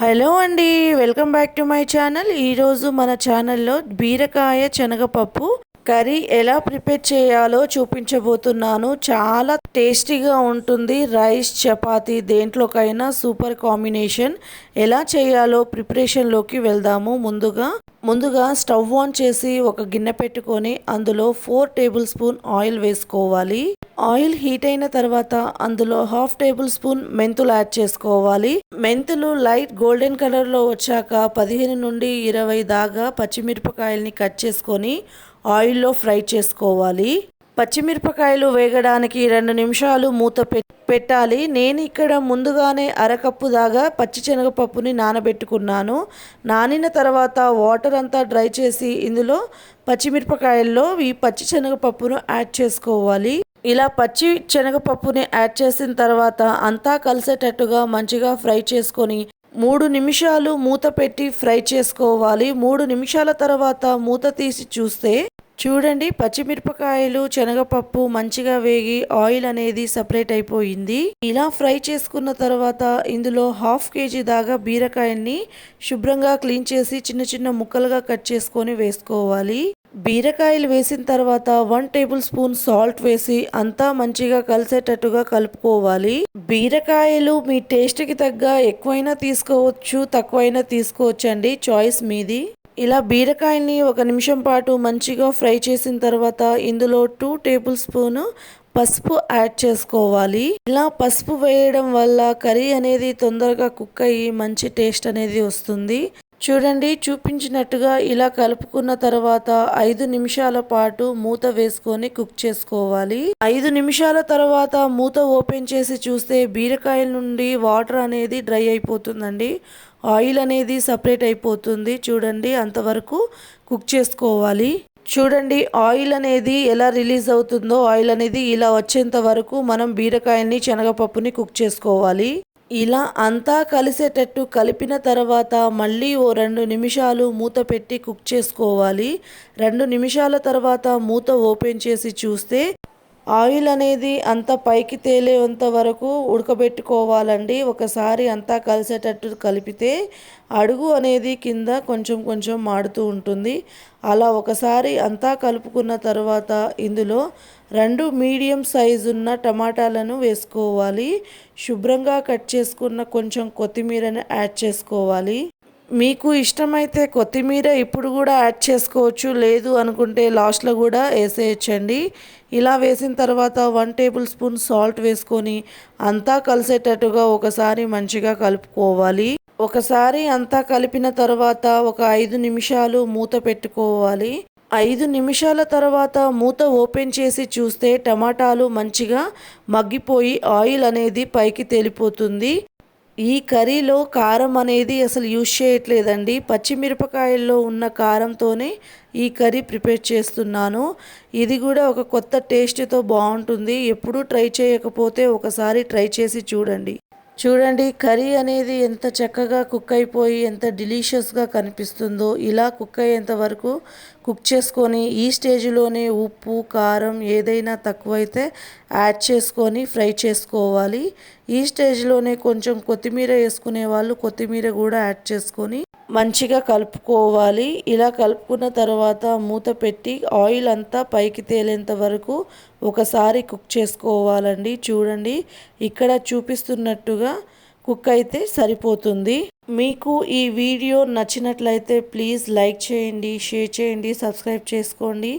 Hello అండి welcome back to my channel. ఈరోజు మన ఛానల్లో బీరకాయ శనగపప్పు కర్రీ ఎలా ప్రిపేర్ చేయాలో చూపించబోతున్నాను. చాలా టేస్టీగా ఉంటుంది. రైస్ చపాతి దేంట్లోకైనా సూపర్ కాంబినేషన్. ఎలా చేయాలో ప్రిపరేషన్లోకి వెళ్దాము. ముందుగా ముందుగా స్టవ్ ఆన్ చేసి ఒక గిన్నె పెట్టుకొని అందులో ఫోర్ టేబుల్ స్పూన్ ఆయిల్ వేసుకోవాలి. ఆయిల్ హీట్ అయిన తర్వాత అందులో హాఫ్ టేబుల్ స్పూన్ మెంతులు యాడ్ చేసుకోవాలి. మెంతులు లైట్ గోల్డెన్ కలర్లో వచ్చాక పదిహేను నుండి ఇరవై దాకా పచ్చిమిరపకాయల్ని కట్ చేసుకొని ఆయిల్లో ఫ్రై చేసుకోవాలి. పచ్చిమిరపకాయలు వేగడానికి రెండు నిమిషాలు మూత పెట్టాలి. నేను ఇక్కడ ముందుగానే అరకప్పు దాకా పచ్చి శనగపప్పుని నానబెట్టుకున్నాను. నానిన తర్వాత వాటర్ అంతా డ్రై చేసి ఇందులో పచ్చిమిరపకాయల్లో ఈ పచ్చి శనగపప్పును యాడ్ చేసుకోవాలి. ఇలా పచ్చి శనగపప్పుని యాడ్ చేసిన తర్వాత అంతా కలిసేటట్టుగా మంచిగా ఫ్రై చేసుకొని మూడు నిమిషాలు మూత పెట్టి ఫ్రై చేసుకోవాలి. మూడు నిమిషాల తర్వాత మూత తీసి చూస్తే చూడండి పచ్చిమిరపకాయలు శనగపప్పు మంచిగా వేగి ఆయిల్ అనేది సపరేట్ అయిపోయింది. ఇలా ఫ్రై చేసుకున్న తర్వాత ఇందులో హాఫ్ కేజీ దాకా బీరకాయని శుభ్రంగా క్లీన్ చేసి చిన్న చిన్న ముక్కలుగా కట్ చేసుకొని వేసుకోవాలి. బీరకాయలు వేసిన తర్వాత వన్ టేబుల్ స్పూన్ సాల్ట్ వేసి అంతా మంచిగా కలిసేటట్టుగా కలుపుకోవాలి. బీరకాయలు మీ టేస్ట్కి తగ్గ ఎక్కువైనా తీసుకోవచ్చు తక్కువైనా తీసుకోవచ్చండి చాయిస్ మీది. ఇలా బీరకాయని ఒక నిమిషం పాటు మంచిగా ఫ్రై చేసిన తర్వాత ఇందులో టూ టేబుల్ స్పూన్ పసుపు యాడ్ చేసుకోవాలి. ఇలా పసుపు వేయడం వల్ల కర్రీ అనేది తొందరగా కుక్ అయ్యి మంచి టేస్ట్ అనేది వస్తుంది. చూడండి చూపించినట్టుగా ఇలా కలుపుకున్న తర్వాత ఐదు నిమిషాల పాటు మూత వేసుకొని కుక్ చేసుకోవాలి. ఐదు నిమిషాల తర్వాత మూత ఓపెన్ చేసి చూస్తే బీరకాయల నుండి వాటర్ అనేది డ్రై అయిపోతుందండి. ఆయిల్ అనేది సపరేట్ అయిపోతుంది. చూడండి అంతవరకు కుక్ చేసుకోవాలి. చూడండి ఆయిల్ అనేది ఎలా రిలీజ్ అవుతుందో ఆయిల్ అనేది ఇలా వచ్చేంత వరకు మనం బీరకాయల్ని శనగపప్పుని కుక్ చేసుకోవాలి. ఇలా అంతా కలిసేటట్టు కలిపిన తర్వాత మళ్ళీ ఓ రెండు నిమిషాలు మూత పెట్టి కుక్ చేసుకోవాలి. రెండు నిమిషాల తర్వాత మూత ఓపెన్ చేసి చూస్తే ఆయిల్ అనేది అంత పైకి తేలేంత వరకు ఉడకబెట్టుకోవాలండి. ఒకసారి అంతా కలిసేటట్టు కలిపితే అడుగు అనేది కింద కొంచెం కొంచెం మాడుతూ ఉంటుంది. అలా ఒకసారి అంతా కలుపుకున్న తర్వాత ఇందులో రెండు మీడియం సైజు ఉన్న టమాటాలను వేసుకోవాలి. శుభ్రంగా కట్ చేసుకున్న కొంచెం కొత్తిమీరను యాడ్ చేసుకోవాలి. మీకు ఇష్టమైతే కొత్తిమీర ఇప్పుడు కూడా యాడ్ చేసుకోవచ్చు. లేదు అనుకుంటే లాస్ట్లో కూడా వేసేయచ్చండి. ఇలా వేసిన తర్వాత వన్ టేబుల్ స్పూన్ సాల్ట్ వేసుకొని అంతా కలిసేటట్టుగా ఒకసారి మంచిగా కలుపుకోవాలి. ఒకసారి అంతా కలిపిన తర్వాత ఒక ఐదు నిమిషాలు మూత పెట్టుకోవాలి. ఐదు నిమిషాల తర్వాత మూత ఓపెన్ చేసి చూస్తే టమాటాలు మంచిగా మగ్గిపోయి ఆయిల్ అనేది పైకి తేలిపోతుంది. ఈ కర్రీలో కారం అనేది అసలు యూజ్ చేయట్లేదండి. పచ్చిమిరపకాయల్లో ఉన్న కారంతోనే ఈ కర్రీ ప్రిపేర్ చేస్తున్నాను. ఇది కూడా ఒక కొత్త టేస్ట్తో బాగుంటుంది. ఎప్పుడూ ట్రై చేయకపోతే ఒకసారి ట్రై చేసి చూడండి. చూడండి కర్రీ అనేది ఎంత చక్కగా కుక్ అయిపోయి ఎంత డిలీషియస్గా కనిపిస్తుందో ఇలా కుక్ అయ్యేంత వరకు కుక్ చేసుకొని ఈ స్టేజ్లోనే ఉప్పు కారం ఏదైనా తక్కువైతే యాడ్ చేసుకొని ఫ్రై చేసుకోవాలి. ఈ స్టేజ్లోనే కొంచెం కొత్తిమీర వేసుకునే వాళ్ళు కొత్తిమీర కూడా యాడ్ చేసుకొని మంచిగా కలుపుకోవాలి. ఇలా కలుపుకున్న తర్వాత మూత పెట్టి ఆయిల్ అంతా పైకి తేలేంత వరకు ఒకసారి కుక్ చేసుకోవాలండి. చూడండి ఇక్కడ చూపిస్తున్నట్టుగా కుక్ అయితే సరిపోతుంది. మీకు ఈ వీడియో నచ్చినట్లయితే ప్లీజ్ లైక్ చేయండి షేర్ చేయండి సబ్స్క్రైబ్ చేసుకోండి.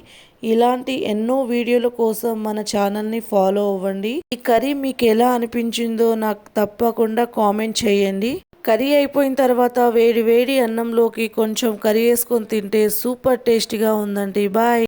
ఇలాంటి ఎన్నో వీడియోల కోసం మన ఛానల్ని ఫాలో అవ్వండి. ఈ కర్రీ మీకు ఎలా అనిపించిందో నాకు తప్పకుండా కామెంట్ చేయండి. కర్రీ అయిపోయిన తర్వాత వేడి వేడి అన్నంలోకి కొంచెం కర్రీ వేసుకొని తింటే సూపర్ టేస్టీగా ఉందండి. బాయ్.